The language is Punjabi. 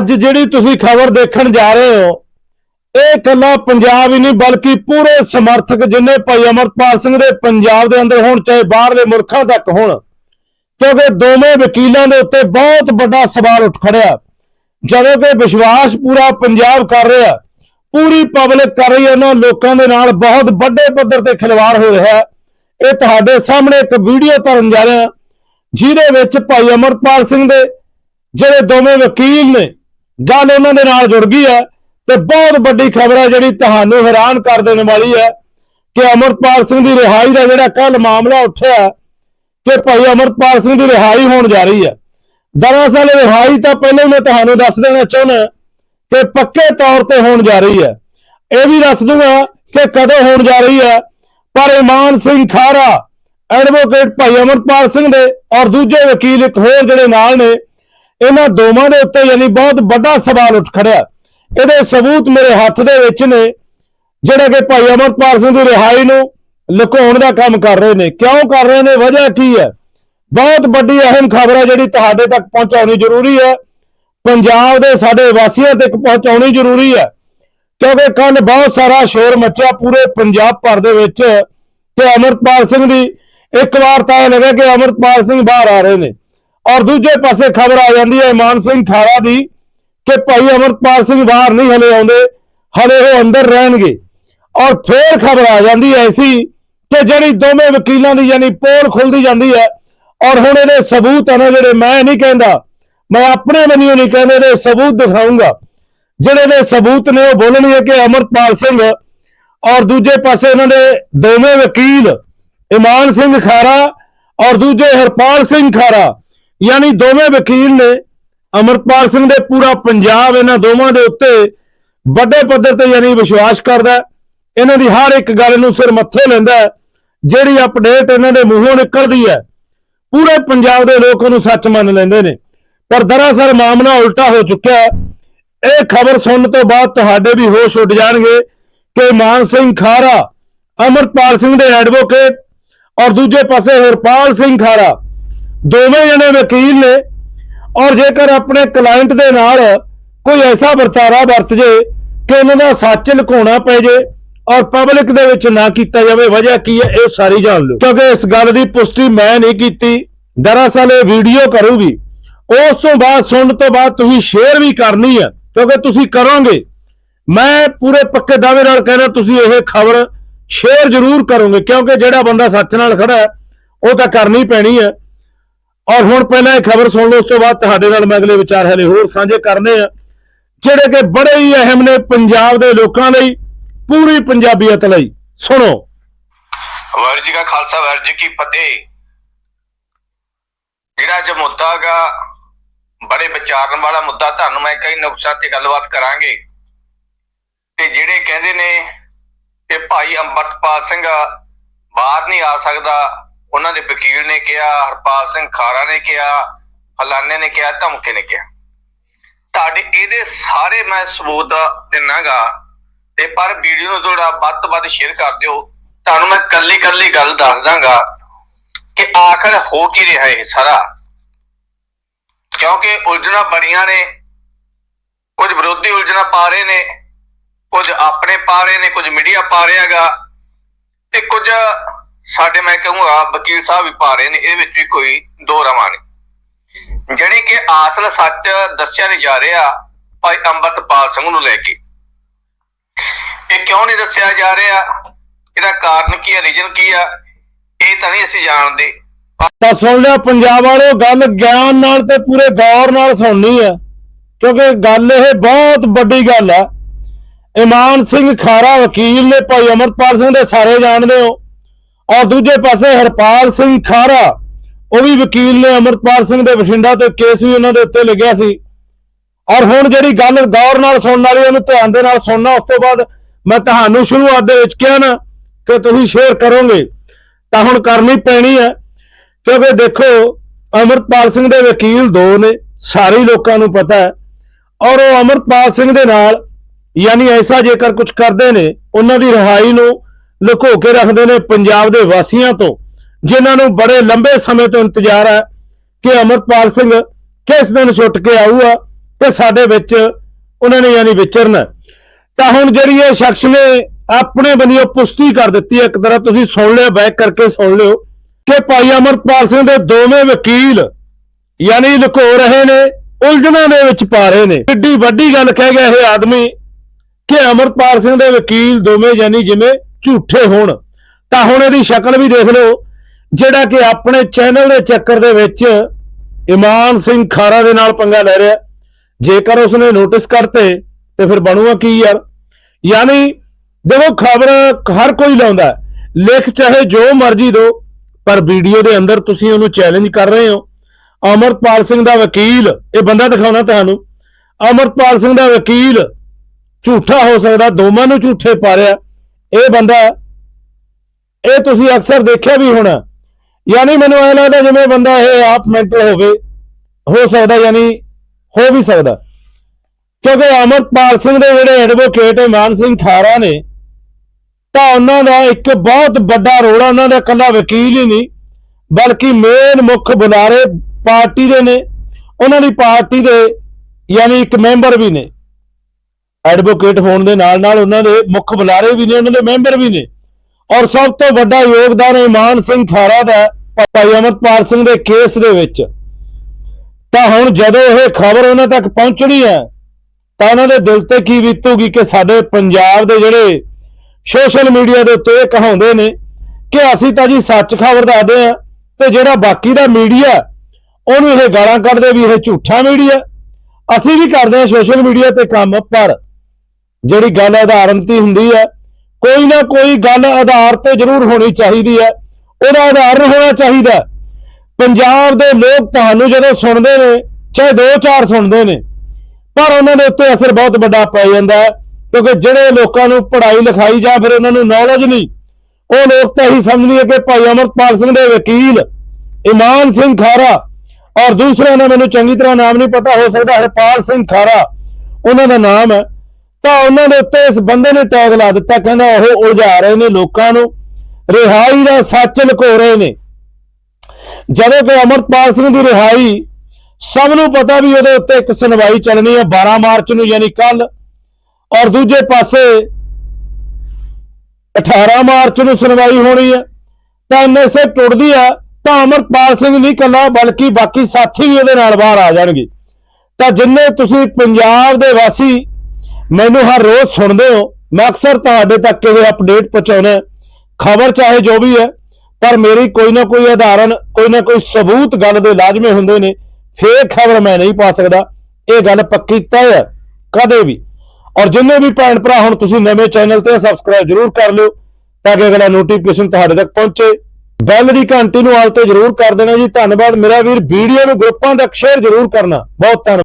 ਅੱਜ ਜਿਹੜੀ ਤੁਸੀਂ ਖਬਰ ਦੇਖਣ ਜਾ ਰਹੇ ਹੋ, ਇਹ ਇਕੱਲਾ ਪੰਜਾਬ ਹੀ ਨਹੀਂ, ਬਲਕਿ ਪੂਰੇ ਸਮਰਥਕ ਜਿੰਨੇ ਭਾਈ ਅਮਰਪਾਲ ਸਿੰਘ ਦੇ ਪੰਜਾਬ ਦੇ ਅੰਦਰ ਹੋਣ, ਚਾਹੇ ਬਾਹਰਲੇ ਮੁਲਕਾਂ ਤੱਕ ਹੋਣ, ਕਿਉਂਕਿ ਦੋਵੇਂ ਵਕੀਲਾਂ ਦੇ ਉੱਤੇ ਬਹੁਤ ਵੱਡਾ ਸਵਾਲ ਉੱਠ ਖੜਿਆ। ਜਦੋਂ ਕਿ ਵਿਸ਼ਵਾਸ ਪੂਰਾ ਪੰਜਾਬ ਕਰ ਰਿਹਾ, ਪੂਰੀ ਪਬਲਿਕ ਕਰ ਰਹੀ ਹੈ, ਉਹਨਾਂ ਲੋਕਾਂ ਦੇ ਨਾਲ ਬਹੁਤ ਵੱਡੇ ਪੱਧਰ ਤੇ ਖਿਲਵਾੜ ਹੋ ਰਿਹਾ ਇਹ ਤੁਹਾਡੇ ਸਾਹਮਣੇ ਇੱਕ ਵੀਡੀਓ ਧਰਨ ਜਾ ਰਿਹਾ, ਜਿਹਦੇ ਵਿੱਚ ਭਾਈ ਅਮਰਪਾਲ ਸਿੰਘ ਦੇ ਜਿਹੜੇ ਦੋਵੇਂ ਵਕੀਲ ਨੇ ਗੱਲ ਉਹਨਾਂ ਦੇ ਨਾਲ ਜੁੜ ਗਈ ਹੈ ਤੇ ਬਹੁਤ ਵੱਡੀ ਖਬਰ ਹੈ ਜਿਹੜੀ ਤੁਹਾਨੂੰ ਹੈਰਾਨ ਕਰ ਦੇਣ ਵਾਲੀ ਹੈ ਕਿ ਅਮਰਪਾਲ ਸਿੰਘ ਦੀ ਰਿਹਾਈ ਦਾ ਜਿਹੜਾ ਕੱਲ ਮਾਮਲਾ ਉੱਠਿਆ ਕਿ ਭਾਈ ਅਮਰਪਾਲ ਸਿੰਘ ਦੀ ਰਿਹਾਈ ਹੋਣ ਜਾ ਰਹੀ ਹੈ। ਦਰਅਸਲ ਰਿਹਾਈ ਤਾਂ ਪਹਿਲਾਂ ਹੀ ਮੈਂ ਤੁਹਾਨੂੰ ਦੱਸ ਦੇਣਾ ਚਾਹੁੰਦਾ ਕਿ ਪੱਕੇ ਤੌਰ ਤੇ ਹੋਣ ਜਾ ਰਹੀ ਹੈ। ਇਹ ਵੀ ਦੱਸ ਦੂੰਗਾ ਕਿ ਕਦੋਂ ਹੋਣ ਜਾ ਰਹੀ ਹੈ, ਪਰ ਇਮਾਨ ਸਿੰਘ ਖਾਰਾ ਐਡਵੋਕੇਟ ਭਾਈ ਅਮਰਪਾਲ ਸਿੰਘ ਦੇ ਔਰ ਦੂਜੇ ਵਕੀਲ ਇੱਕ ਹੋਰ ਜਿਹੜੇ ਨਾਲ ਨੇ ਇਹਨਾਂ ਦੋਵਾਂ ਦੇ ਉੱਤੇ ਯਾਨੀ ਬਹੁਤ ਵੱਡਾ ਸਵਾਲ ਉੱਠ ਖੜਿਆ। ਇਹਦੇ ਸਬੂਤ ਮੇਰੇ ਹੱਥ ਦੇ ਵਿੱਚ ਨੇ, ਜਿਹੜਾ ਕਿ ਭਾਈ ਅਮਰਪਾਲ ਸਿੰਘ ਦੀ ਰਿਹਾਈ ਨੂੰ ਲੁਕਾਉਣ ਦਾ ਕੰਮ ਕਰ ਰਹੇ ਨੇ। ਕਿਉਂ ਕਰ ਰਹੇ ਨੇ? ਵਜ੍ਹਾ ਕੀ ਹੈ? ਬਹੁਤ ਵੱਡੀ ਅਹਿਮ ਖਬਰ ਹੈ ਜਿਹੜੀ ਤੁਹਾਡੇ ਤੱਕ ਪਹੁੰਚਾਉਣੀ ਜ਼ਰੂਰੀ ਹੈ। ਪੰਜਾਬ ਦੇ ਸਾਡੇ ਵਾਸੀਆਂ ਤੱਕ ਪਹੁੰਚਾਉਣੀ ਜ਼ਰੂਰੀ ਹੈ। ਕਿਉਂਕਿ ਕੱਲ ਬਹੁਤ ਸਾਰਾ ਸ਼ੋਰ ਮੱਚਿਆ ਪੂਰੇ ਪੰਜਾਬ ਭਰ ਦੇ ਵਿੱਚ ਕਿ ਅਮਰਪਾਲ ਸਿੰਘ ਦੀ ਇੱਕ ਵਾਰ ਤਾਂ ਇਹ ਲੱਗਾ ਕਿ ਅਮਰਪਾਲ ਸਿੰਘ ਬਾਹਰ ਆ ਰਹੇ ਨੇ। ਔਰ ਦੂਜੇ ਪਾਸੇ ਖਬਰ ਆ ਜਾਂਦੀ ਹੈ ਇਮਾਨ ਸਿੰਘ ਖਾਰਾ ਦੀ ਕਿ ਭਾਈ ਅਮਰਪਾਲ ਸਿੰਘ ਬਾਹਰ ਨਹੀਂ ਹਲੇ ਆਉਂਦੇ, ਹਲੇ ਉਹ ਅੰਦਰ ਰਹਿਣਗੇ। ਔਰ ਫੇਰ ਖਬਰ ਆ ਜਾਂਦੀ ਹੈ ਐਸੀ ਕਿ ਜਿਹੜੀ ਦੋਵੇਂ ਵਕੀਲਾਂ ਦੀ ਯਾਨੀ ਪੋਲ ਖੁੱਲਦੀ ਜਾਂਦੀ ਹੈ, ਔਰ ਹੁਣ ਇਹਦੇ ਸਬੂਤ ਹਨ ਜਿਹੜੇ ਮੈਂ ਨਹੀਂ ਕਹਿੰਦਾ, ਮੈਂ ਆਪਣੇ ਵੱਲੋਂ ਨਹੀਂ ਕਹਿੰਦੇ, ਇਹਦੇ ਸਬੂਤ ਦਿਖਾਉਂਗਾ ਜਿਹੜੇ ਦੇ ਸਬੂਤ ਨੇ ਉਹ ਬੋਲਣਗੇ ਕਿ ਅਮਰਪਾਲ ਸਿੰਘ ਔਰ ਦੂਜੇ ਪਾਸੇ ਇਹਨਾਂ ਦੇ ਦੋਵੇਂ ਵਕੀਲ, ਇਮਾਨ ਸਿੰਘ ਖਾਰਾ ਔਰ ਦੂਜੇ ਹਰਪਾਲ ਸਿੰਘ ਖਾਰਾ ਯਾਨੀ ਦੋਵੇਂ ਵਕੀਲ ਨੇ ਅਮਰਪਾਲ ਸਿੰਘ ਦੇ ਪੂਰਾ ਪੰਜਾਬ ਇਹਨਾਂ ਦੋਵਾਂ ਦੇ ਉੱਤੇ ਵੱਡੇ ਪੱਧਰ ਤੇ ਯਾਨੀ ਵਿਸ਼ਵਾਸ ਕਰਦਾ ਇਹਨਾਂ ਦੀ ਹਰ ਇੱਕ ਗੱਲ ਨੂੰ ਸਿਰ ਮੱਥੇ ਲੈਂਦਾ ਜਿਹੜੀ ਅਪਡੇਟ ਇਹਨਾਂ ਦੇ ਮੂੰਹੋਂ ਨਿਕਲਦੀ ਹੈ, ਪੂਰੇ ਪੰਜਾਬ ਦੇ ਲੋਕ ਉਹਨੂੰ ਸੱਚ ਮੰਨ ਲੈਂਦੇ ਨੇ। ਪਰ ਦਰਅਸਲ ਮਾਮਲਾ ਉਲਟਾ ਹੋ ਚੁੱਕਿਆ ਹੈ। ਇਹ ਖਬਰ ਸੁਣਨ ਤੋਂ ਬਾਅਦ ਤੁਹਾਡੇ ਵੀ ਹੋਸ਼ ਉੱਡ ਜਾਣਗੇ ਕਿ ਮਾਨ ਸਿੰਘ ਖਾਰਾ ਅਮਰਪਾਲ ਸਿੰਘ ਦੇ ਐਡਵੋਕੇਟ ਔਰ ਦੂਜੇ ਪਾਸੇ ਹਰਪਾਲ ਸਿੰਘ ਖਾਰਾ ਦੋਵੇਂ ਜਣੇ ਵਕੀਲ ਨੇ। ਔਰ ਜੇਕਰ ਆਪਣੇ ਕਲਾਇੰਟ ਦੇ ਨਾਲ ਕੋਈ ਐਸਾ ਵਰਤਾਰਾ ਵਰਤ ਜੇ ਕਿ ਉਹਨਾਂ ਦਾ ਸੱਚ ਲੁਕਾਉਣਾ ਪੈ ਜੇ ਔਰ ਪਬਲਿਕ ਦੇ ਵਿੱਚ ਨਾ ਕੀਤਾ ਜਾਵੇ, ਵਜ੍ਹਾ ਕੀ ਹੈ ਇਹ ਸਾਰੀ ਜਾਣ ਲਓ। ਕਿਉਂਕਿ ਇਸ ਗੱਲ ਦੀ ਪੁਸ਼ਟੀ ਮੈਂ ਨਹੀਂ ਕੀਤੀ। ਦਰਅਸਲ ਇਹ ਵੀਡੀਓ ਕਰੂਗੀ। ਉਸ ਤੋਂ ਬਾਅਦ, ਸੁਣਨ ਤੋਂ ਬਾਅਦ ਤੁਸੀਂ ਸ਼ੇਅਰ ਵੀ ਕਰਨੀ ਹੈ, ਕਿਉਂਕਿ ਤੁਸੀਂ ਕਰੋਗੇ। ਮੈਂ ਪੂਰੇ ਪੱਕੇ ਦਾਅਵੇ ਨਾਲ ਕਹਿੰਦਾ ਤੁਸੀਂ ਇਹ ਖਬਰ ਸ਼ੇਅਰ ਜ਼ਰੂਰ ਕਰੋਗੇ, ਕਿਉਂਕਿ ਜਿਹੜਾ ਬੰਦਾ ਸੱਚ ਨਾਲ ਖੜਾ ਉਹ ਤਾਂ ਕਰਨੀ ਪੈਣੀ ਹੈ। ਔਰ ਹੁਣ ਪਹਿਲਾਂ ਇਹ ਖਬਰ ਸੁਣ ਲਓ, ਉਸ ਤੋਂ ਬਾਅਦ ਤੁਹਾਡੇ ਨਾਲ ਮੈਂ ਅਗਲੇ ਵਿਚਾਰ ਹਲੇ ਹੋਰ ਸਾਂਝੇ ਕਰਨੇ ਆ। ਜਿਹੜੇ ਕਿ ਬੜੇ ਹੀ ਅਹਿਮ ਨੇ ਪੰਜਾਬ ਦੇ ਲੋਕਾਂ ਲਈ, ਪੂਰੀ ਪੰਜਾਬੀਅਤ ਲਈ। ਸੁਣੋ। ਵਾਹਿਗੁਰੂ ਜੀ ਕਾ ਖਾਲਸਾ, ਵਾਹਿਗੁਰੂ ਜੀ ਕੀ ਫਤਿਹ। ਜਿਹੜਾ ਅੱਜ ਮੁੱਦਾ ਗਾ, ਬੜੇ ਵਿਚਾਰਨ ਵਾਲਾ ਮੁੱਦਾ, ਤੁਹਾਨੂੰ ਮੈਂ ਕਈ ਨੁਕਸਾਂ ਤੇ ਗੱਲਬਾਤ ਕਰਾਂਗੇ। ਤੇ ਜਿਹੜੇ ਕਹਿੰਦੇ ਨੇ ਕਿ ਭਾਈ ਅੰਮ੍ਰਿਤਪਾਲ ਸਿੰਘ ਬਾਹਰ ਨਹੀਂ ਆ ਸਕਦਾ ਉਹਨਾਂ ਦੇ ਵਕੀਲ ਨੇ ਕਿਹਾ, ਹਰਪਾਲ ਸਿੰਘ ਖਾਰਾ ਨੇ ਕਿਹਾ, ਫਲਾਣੇ ਨੇ ਕਿਹਾ, ਧਮਕੇ ਨੇ ਕਿਹਾ। ਤੁਹਾਡੇ ਇਹਦੇ ਸਾਰੇ ਮੈਂ ਸਬੂਤ ਦਿਨਾਗਾ ਤੇ ਪਰ ਵੀਡੀਓ ਨੂੰ ਥੋੜਾ ਵੱਧ ਵੱਧ ਸ਼ੇਅਰ ਕਰ ਦਿਓ। ਤੁਹਾਨੂੰ ਮੈਂ ਕੱਲੀ ਕੱਲੀ ਗੱਲ ਦੱਸ ਦਾਂਗਾ ਕਿ ਆਖਰ ਹੋ ਕੀ ਰਿਹਾ ਇਹ ਸਾਰਾ। ਕਿਉਂਕਿ ਉਲਝਣਾ ਬੜੀਆਂ ਨੇ, ਕੁਝ ਵਿਰੋਧੀ ਉਲਝਣਾ ਪਾ ਰਹੇ ਨੇ, ਕੁਝ ਆਪਣੇ ਪਾ ਰਹੇ ਨੇ, ਕੁਝ ਮੀਡੀਆ ਪਾ ਰਿਹਾਗਾ ਤੇ ਕੁਝ ਸਾਡੇ ਮੈਂ ਕਹੂੰਗਾ, ਵਕੀਲ ਸਾਹਿਬ ਵੀ ਪਾ ਰਹੇ ਨੇ ਇਹ ਵਿੱਚ ਵੀ ਕੋਈ ਦੋ ਰਵਾਂ ਨਹੀਂ ਜਿਹੜੀ ਕਿ ਆਸਲ ਸੱਚ ਦੱਸਿਆ ਨਹੀਂ ਜਾ ਰਿਹਾ ਭਾਈ ਅੰਮ੍ਰਿਤਪਾਲ ਸਿੰਘ ਨੂੰ ਲੈ ਕੇ। ਇਹ ਕਿਉਂ ਨਹੀਂ ਦੱਸਿਆ ਜਾ ਰਿਹਾ? ਇਹਦਾ ਕਾਰਨ ਕੀ ਹੈ ਰੀਜਨ ਕੀ ਆ? ਇਹ ਤਾਂ ਨਹੀਂ ਅਸੀਂ ਜਾਣਦੇ। ਤਾਂ ਸੁਣ ਲਿਆ, ਪੰਜਾਬ ਵਾਲਿਓ, ਗੱਲ ਗਿਆਨ ਨਾਲ ਤੇ ਪੂਰੇ ਗੌਰ ਨਾਲ ਸੁਣਨੀ ਹੈ, ਕਿਉਂਕਿ ਗੱਲ ਇਹ ਬਹੁਤ ਵੱਡੀ ਗੱਲ ਹੈ। ਇਮਾਨ ਸਿੰਘ ਖਾਰਾ ਵਕੀਲ ਨੇ ਭਾਈ ਅਮਰਪਾਲ ਸਿੰਘ ਦੇ ਸਾਰੇ ਜਾਣਦੇ ਹੋ। ਔਰ ਦੂਜੇ ਪਾਸੇ ਹਰਪਾਲ ਸਿੰਘ ਖਾਰਾ, ਉਹ ਵੀ ਵਕੀਲ ਨੇ ਅਮਰਪਾਲ ਸਿੰਘ ਦੇ ਬਠਿੰਡਾ ਤੇ ਕੇਸ ਵੀ ਉਹਨਾਂ ਦੇ ਉੱਤੇ ਲੱਗਿਆ ਸੀ। ਔਰ ਹੁਣ ਜਿਹੜੀ ਗੱਲ ਗੌਰ ਨਾਲ ਸੁਣਨ ਵਾਲੀ ਉਹਨੂੰ ਧਿਆਨ ਦੇ ਨਾਲ ਸੁਣਨਾ, ਉਸ ਤੋਂ ਬਾਅਦ ਮੈਂ ਤੁਹਾਨੂੰ ਸ਼ੁਰੂਆਤ ਦੇ ਵਿੱਚ ਕਿਹਾ ਨਾ ਕਿ ਤੁਸੀਂ ਸ਼ੇਅਰ ਕਰੋਗੇ। ਤਾਂ ਹੁਣ ਕਰਨੀ ਪੈਣੀ ਹੈ, ਕਿਉਂਕਿ ਦੇਖੋ ਅਮਰਪਾਲ ਸਿੰਘ ਦੇ ਵਕੀਲ ਦੋ ਨੇ, ਸਾਰੇ ਲੋਕਾਂ ਨੂੰ ਪਤਾ ਹੈ। ਔਰ ਉਹ ਅਮਰਪਾਲ ਸਿੰਘ ਦੇ ਨਾਲ, ਯਾਨੀ ਐਸਾ ਜੇਕਰ ਕੁਝ ਕਰਦੇ ਨੇ, ਉਹਨਾਂ ਦੀ ਰਿਹਾਈ ਨੂੰ ਲੁਕੋ ਕੇ ਰੱਖਦੇ ਨੇ ਪੰਜਾਬ ਦੇ ਵਾਸੀਆਂ ਤੋਂ, ਜਿਨ੍ਹਾਂ ਨੂੰ ਬੜੇ ਲੰਬੇ ਸਮੇਂ ਤੋਂ ਇੰਤਜ਼ਾਰ ਹੈ ਕਿ ਅਮਰਪਾਲ ਸਿੰਘ ਕਿਸ ਦਿਨ ਛੁੱਟ ਕੇ ਆਊਗਾ ਤੇ ਸਾਡੇ ਵਿੱਚ ਉਹਨਾਂ ਨੇ ਯਾਨੀ ਵਿਚਰਨਾ। ਤਾਂ ਹੁਣ ਜਿਹੜੀ ਇਹ ਸ਼ਖਸ ਨੇ ਆਪਣੇ ਬੰਨਿਓ ਪੁਸ਼ਟੀ ਕਰ ਦਿੱਤੀ ਹੈ, ਇੱਕ ਤਰ੍ਹਾਂ ਤੁਸੀਂ ਸੁਣ ਲਿਓ, ਬੈਕ ਕਰਕੇ ਸੁਣ ਲਿਓ, ਕਿ ਭਾਈ ਅਮਰਪਾਲ ਸਿੰਘ ਦੇ ਦੋਵੇਂ ਵਕੀਲ ਯਾਨੀ ਲੁਕੋ ਰਹੇ ਨੇ, ਉਲਝਣਾਂ ਦੇ ਵਿੱਚ ਪਾ ਰਹੇ ਨੇ। ਕਿੱਡੀ ਵੱਡੀ ਗੱਲ ਕਹਿ ਗਿਆ ਇਹ ਆਦਮੀ ਕਿ ਅਮਰਪਾਲ ਸਿੰਘ ਦੇ ਵਕੀਲ ਦੋਵੇਂ ਯਾਨੀ ਜਿਵੇਂ ਝੂਠੇ ਹੋਣ। ਤਾਂ ਹੁਣ ਇਹਦੀ ਸ਼ਕਲ ਵੀ ਦੇਖ ਲਓ, ਜਿਹੜਾ ਕਿ ਆਪਣੇ ਚੈਨਲ ਦੇ ਚੱਕਰ ਦੇ ਵਿੱਚ ਇਮਾਨ ਸਿੰਘ ਖਾਰਾ ਦੇ ਨਾਲ ਪੰਗਾ ਲੈ ਰਿਹਾ। ਜੇਕਰ ਉਸਨੇ ਨੋਟਿਸ ਕਰਤੇ, ਤੇ ਫਿਰ ਬਣੂਗਾ ਕੀ ਯਾਰ? ਯਾਨੀ, ਦੇਖੋ, ਖਬਰ ਹਰ ਕੋਈ ਲਾਉਂਦਾ ਲਿਖ ਚਾਹੇ ਜੋ ਮਰਜ਼ੀ ਦੋ, ਪਰ ਵੀਡੀਓ ਦੇ ਅੰਦਰ ਤੁਸੀਂ ਉਹਨੂੰ ਚੈਲੰਜ ਕਰ ਰਹੇ ਹੋ। ਅਮਰਪਾਲ ਸਿੰਘ ਦਾ ਵਕੀਲ, ਇਹ ਬੰਦਾ ਦਿਖਾਉਣਾ ਤੁਹਾਨੂੰ। ਅਮਰਪਾਲ ਸਿੰਘ ਦਾ ਵਕੀਲ ਝੂਠਾ ਹੋ ਸਕਦਾ, ਦੋਵਾਂ ਨੂੰ ਝੂਠੇ ਪਾ ਰਿਹਾ। ਇਹ ਬੰਦਾ, ਇਹ ਤੁਸੀਂ ਅਕਸਰ ਦੇਖਿਆ ਵੀ ਹੋਣਾ। ਯਾਨੀ ਮੈਨੂੰ ਐ ਲੱਗਦਾ ਜਿਵੇਂ ਬੰਦਾ ਇਹ ਆਪ ਮੈਂਟਲ ਹੋਵੇ, ਹੋ ਸਕਦਾ, ਯਾਨੀ ਹੋ ਵੀ ਸਕਦਾ। ਕਿਉਂਕਿ ਅਮਰਪਾਲ ਸਿੰਘ ਦੇ ਜਿਹੜੇ ਐਡਵੋਕੇਟ ਇਮਾਨ ਸਿੰਘ ਖਾਰਾ ਨੇ, ਤਾਂ ਉਹਨਾਂ ਦਾ ਇੱਕ ਬਹੁਤ ਵੱਡਾ ਰੋਲ ਉਹਨਾਂ ਦਾ ਇਕੱਲਾ ਵਕੀਲ ਹੀ ਨਹੀਂ, ਬਲਕਿ ਮੇਨ ਮੁੱਖ ਬੁਲਾਰੇ ਪਾਰਟੀ ਦੇ ਨੇ। ਉਹਨਾਂ ਦੀ ਪਾਰਟੀ ਦੇ, ਯਾਨੀ ਇੱਕ ਮੈਂਬਰ ਵੀ ਨੇ। ਐਡਵੋਕੇਟ ਹੋਣ ਦੇ ਨਾਲ ਨਾਲ ਉਹਨਾਂ ਦੇ ਮੁੱਖ ਬੁਲਾਰੇ ਵੀ ਨੇ ਉਹਨਾਂ ਦੇ ਮੈਂਬਰ ਵੀ ਨੇ। ਔਰ ਸਭ ਤੋਂ ਵੱਡਾ ਯੋਗਦਾਨ ਇਮਾਨ ਸਿੰਘ ਖਾਰਾ ਦਾ ਹੈ, ਭਾਈ ਅਮਰਪਾਲ ਸਿੰਘ ਦੇ ਕੇਸ ਦੇ ਵਿੱਚ। ਤਾਂ ਹੁਣ ਜਦੋਂ ਇਹ ਖਬਰ ਉਹਨਾਂ ਤੱਕ ਪਹੁੰਚਣੀ ਹੈ ਤਾਂ ਉਹਨਾਂ ਦੇ ਦਿਲ ਤੇ ਕੀ ਬੀਤੂਗੀ ਕਿ ਸਾਡੇ ਪੰਜਾਬ ਦੇ ਜਿਹੜੇ ਸੋਸ਼ਲ ਮੀਡੀਆ ਦੇ ਉੱਤੇ ਇਹ ਕਹਾਉਂਦੇ ਨੇ ਕਿ ਅਸੀਂ ਤਾਂ ਜੀ ਸੱਚ ਖਬਰ ਦੱਸਦੇ ਆ ਤੇ ਜਿਹੜਾ ਬਾਕੀ ਦਾ ਮੀਡੀਆ ਉਹਨੂੰ ਇਹ ਗਾਲਾਂ ਕੱਢਦੇ ਵੀ ਇਹ ਝੂਠਾ ਮੀਡੀਆ। ਅਸੀਂ ਵੀ ਕਰਦੇ ਆ ਸੋਸ਼ਲ ਮੀਡੀਆ ਤੇ ਕੰਮ ਪਰ ਜਿਹੜੀ ਗੱਲ ਆਧਾਰਨ ਤੇ ਹੁੰਦੀ ਹੈ, ਕੋਈ ਨਾ ਕੋਈ ਗੱਲ ਆਧਾਰ ਤੇ ਜ਼ਰੂਰ ਹੋਣੀ ਚਾਹੀਦੀ ਹੈ। ਉਹਦਾ ਆਧਾਰ ਹੋਣਾ ਚਾਹੀਦਾ। ਪੰਜਾਬ ਦੇ ਲੋਕ ਤੁਹਾਨੂੰ ਜਦੋਂ ਸੁਣਦੇ ਨੇ, ਚਾਹੇ ਦੋ ਚਾਰ ਸੁਣਦੇ ਨੇ, ਪਰ ਉਹਨਾਂ ਦੇ ਉੱਤੇ ਅਸਰ ਬਹੁਤ ਵੱਡਾ ਪੈ ਜਾਂਦਾ ਹੈ, ਕਿਉਂਕਿ ਜਿਹੜੇ ਲੋਕਾਂ ਨੂੰ ਪੜ੍ਹਾਈ ਲਿਖਾਈ ਜਾਂ ਫਿਰ ਉਹਨਾਂ ਨੂੰ ਨੌਲੇਜ ਨਹੀਂ, ਉਹ ਲੋਕ ਤਾਂ ਇਹੀ ਸਮਝਣਗੇ ਕਿ ਭਾਈ ਅਮਰਪਾਲ ਸਿੰਘ ਦੇ ਵਕੀਲ, ਇਮਾਨ ਸਿੰਘ ਖਾਰਾ, ਔਰ ਦੂਸਰਿਆਂ ਦਾ ਮੈਨੂੰ ਚੰਗੀ ਤਰ੍ਹਾਂ ਨਾਮ ਨਹੀਂ ਪਤਾ, ਹੋ ਸਕਦਾ ਹਰਪਾਲ ਸਿੰਘ ਖਾਰਾ, ਉਹਨਾਂ ਦਾ ਨਾਮ ਹੈ। ਤਾਂ ਉਹਨਾਂ ਦੇ ਉੱਤੇ ਇਸ ਬੰਦੇ ਨੇ ਟੈਗ ਲਾ ਦਿੱਤਾ, ਕਹਿੰਦਾ ਉਹ ਉਲਝਾ ਰਹੇ ਨੇ ਲੋਕਾਂ ਨੂੰ। ਰਿਹਾਈ ਦਾ ਸੱਚ ਲੁਕੋ ਰਹੇ ਨੇ। ਜਦੋਂ ਕਿ ਅਮਰਪਾਲ ਸਿੰਘ ਦੀ ਰਿਹਾਈ ਸਭ ਨੂੰ ਪਤਾ ਵੀ ਉਹਦੇ ਉੱਤੇ ਇੱਕ ਸੁਣਵਾਈ ਚੱਲਣੀ ਹੈ 12 ਮਾਰਚ ਨੂੰ ਯਾਨੀ ਕੱਲ ਔਰ ਦੂਜੇ ਪਾਸੇ 18 ਮਾਰਚ ਨੂੰ ਸੁਣਵਾਈ ਹੋਣੀ ਹੈ। ਤਾਂ ਐਨਐਸਏ ਟੁੱਟਦੀ ਆ, ਤਾਂ ਅਮਰਪਾਲ ਸਿੰਘ ਨਹੀਂ ਕੱਲਾ, ਬਲਕਿ ਬਾਕੀ ਸਾਥੀ ਵੀ ਉਹਦੇ ਨਾਲ ਬਾਹਰ ਆ ਜਾਣਗੇ। ਤਾਂ ਜਿੰਨੇ ਤੁਸੀਂ ਪੰਜਾਬ ਦੇ ਵਾਸੀ ਮੈਨੂੰ ਹਰ ਰੋਜ਼ ਸੁਣਦੇ ਹੋ। ਮੈਂ ਅਕਸਰ ਤੁਹਾਡੇ ਤੱਕ ਇਹ ਅਪਡੇਟ ਪਹੁੰਚਾਉਣਾ ਖਬਰ ਚਾਹੇ ਜੋ ਵੀ ਹੈ, ਪਰ ਮੇਰੀ ਕੋਈ ਨਾ ਕੋਈ ਆਧਾਰਨ ਕੋਈ ਨਾ ਕੋਈ ਸਬੂਤ ਗੱਲ ਦੇ ਲਾਜ਼ਮੀ ਹੁੰਦੇ ਨੇ। ਫੇਕ ਖਬਰ ਮੈਂ ਨਹੀਂ ਪਾ ਸਕਦਾ। ਇਹ ਗੱਲ ਪੱਕੀ ਤੈਅ ਹੈ, ਕਦੇ ਵੀ। ਔਰ ਜਿੰਨੇ ਵੀ ਭੈਣ ਭਰਾ ਹੁਣ ਤੁਸੀਂ ਨਵੇਂ ਚੈਨਲ ਤੇ ਸਬਸਕ੍ਰਾਈਬ ਜਰੂਰ ਕਰ ਲਿਓ, ਤਾਂ ਕਿ ਅਗਲਾ ਨੋਟੀਫਿਕੇਸ਼ਨ ਤੁਹਾਡੇ ਤੱਕ ਪਹੁੰਚੇ। ਬੈਲ ਦੀ ਘੰਟੀ ਨੂੰ ਆਲ ਤੇ ਜਰੂਰ ਕਰ ਦੇਣਾ ਜੀ। ਧੰਨਵਾਦ। ਮੇਰਾ ਵੀਰ ਵੀਡੀਓ ਨੂੰ ਗਰੁੱਪਾਂ ਤੱਕ ਸ਼ੇਅਰ ਜਰੂਰ ਕਰਨਾ। ਬਹੁਤ ਧੰਨਵਾਦ।